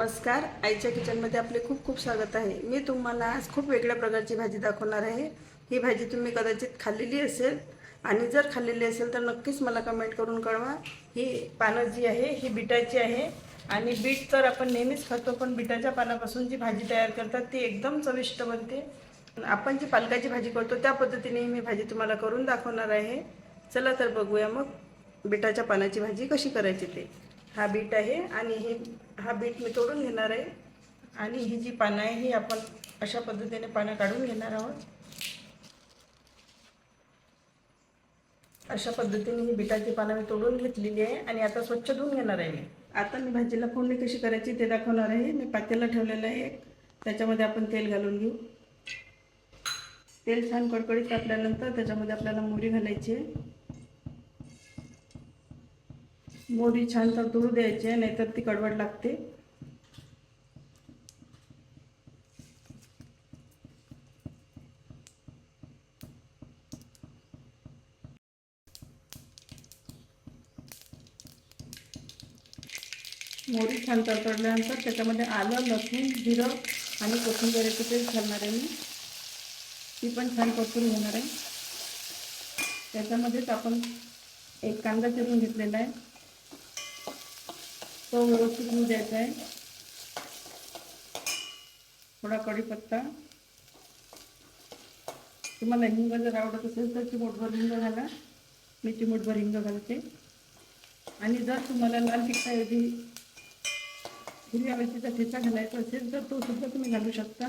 नमस्कार. आईच्या किचनमध्ये आपले खूप खूप स्वागत आहे. मी तुम्हाला आज खूप वेगळ्या प्रकारची भाजी दाखवणार आहे. ही भाजी तुम्ही कदाचित खाल्लेली असेल आणि जर खाल्लेली असेल तर नक्कीच मला कमेंट करून कळवा. ही पानं जी आहे ही बिटाची आहे आणि बीट तर आपण नेहमीच खातो पण बिटाच्या पानापासून जी भाजी तयार करतात ती एकदम चविष्ट बनते. आपण जी पालकाची भाजी करतो त्या पद्धतीने मी भाजी तुम्हाला करून दाखवणार आहे. चला तर बघूया मग बिटाच्या पानाची भाजी कशी करायची ते. हा बीट आहे आणि हे हा बीट मी तोडून घेणार आहे. आणि ही जी पानं आहे ही आपण अशा पद्धतीने पानं काढून घेणार आहोत. अशा पद्धतीने ही बिटाची पानं मी तोडून घेतलेली आहे आणि आता स्वच्छ धुवून घेणार आहे मी. आता मी भाजीला फोडणी कशी करायची ते दाखवणार आहे. मी पातेला ठेवलेलं आहे. त्याच्यामध्ये आपण तेल घालून घेऊ. तेल छान कडकडीत कापल्यानंतर त्याच्यामध्ये आपल्याला मुरी घालायची आहे. मोदी छान तडतडू द्यायची आहे नाहीतर ती कडवड लागते. मोरी छान तडतडल्यानंतर त्याच्यामध्ये आलं लसूण जिरं आणि कोथिंबीरची पेस्ट घालणार आहे मी. ती पण छान परतून घेणार आहे. त्याच्यामध्येच आपण एक कांदा चिरून घेतलेला आहे. तो व्यवस्थित होऊ द्यायचा आहे. थोडा कढीपत्ता. तुम्हाला हिंग जर आवडत असेल तर चिमूटभर हिंग घाला. मी चिमूटभर हिंग घालते. आणि जर तुम्हाला लाल तिखटाऐवजी हिरव्या मिरचीचा ठेचा घालायचा असेल तर तो सुद्धा तुम्ही घालू शकता.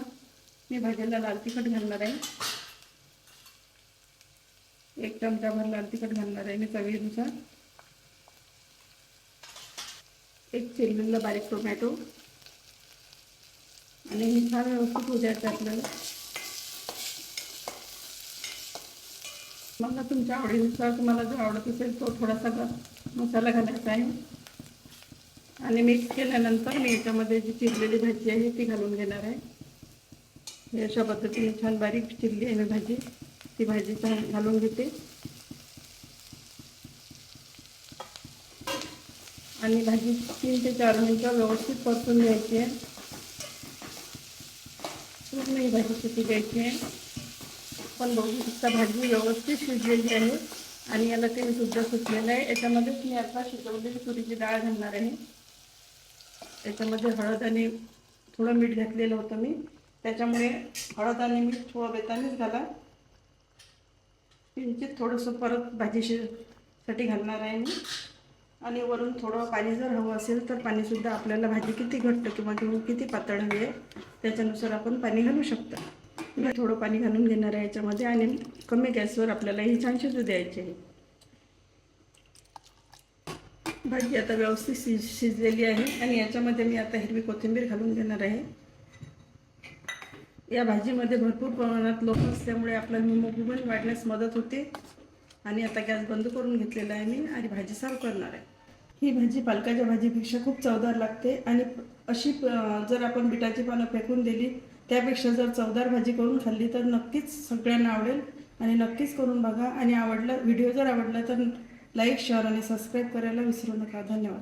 मी भाज्याला लाल तिखट घालणार आहे. एक चमचाभर लाल तिखट घालणार आहे मी चवीनुसार. एक चिरलेला बारीक टोमॅटो. आणि मी फार व्यवस्थित उद्या द्यायचं मला तुमच्या आवडीनुसार तुम्हाला जो आवडत असेल तो थोडासा मसाला घालायचा आहे. आणि मिक्स केल्यानंतर मी याच्यामध्ये जी चिरलेली भाजी आहे ती घालून घेणार आहे. हे अशा पद्धतीने छान बारीक चिरली आहे मी भाजी. ती भाजी छान घालून घेते. आणि भाजी तीन ते चार मिनटं व्यवस्थित परतून घ्यायची आहे. पूर्ण ही भाजी शिजू द्यायची आहे. पण बघू शकता भाजी व्यवस्थित शिजलेली आहे आणि याला तेल सुद्धा सुटलेलं आहे. याच्यामध्येच मी आता शिजवलेली तुरीची डाळ घालणार आहे. याच्यामध्ये हळद आणि थोडं मीठ घातलेलं होतं मी. त्याच्यामुळे हळद आणि मीठ थोडं बेतानेच घाला. किंचित थोडंसं परत भाजी शिजसाठी घालणार आहे मी. आणि वरून थोडं पाणी जर हवं असेल तर पाणीसुद्धा आपल्याला भाजी किती घट्ट किंवा किंवा किती पातळ हवी आहे त्याच्यानुसार आपण पाणी घालू शकता. मी थोडं पाणी घालून घेणार आहे याच्यामध्ये आणि कमी गॅसवर आपल्याला ही छान शिजू द्यायची आहे. भाजी आता व्यवस्थित शिज शिजलेली आहे आणि याच्यामध्ये मी आता हिरवी कोथिंबीर घालून घेणार आहे. या भाजीमध्ये भरपूर प्रमाणात लोक असल्यामुळे आपला हिमोग्लोबिन वाढण्यास मदत होते. आणि आता गॅस बंद करून घेतलेला आहे मी आणि भाजी सर्व करणार आहे. ही भाजी पालकाच्या भाजीपेक्षा खूप चवदार लागते आणि अशी जर आपण बिटाची पानं फेकून दिली त्यापेक्षा जर चवदार भाजी करून खाल्ली तर नक्कीच सगळ्यांना आवडेल आणि नक्कीच करून बघा. आणि आवडला व्हिडिओ जर आवडला तर लाईक शेअर आणि सबस्क्राईब करायला विसरू नका. धन्यवाद.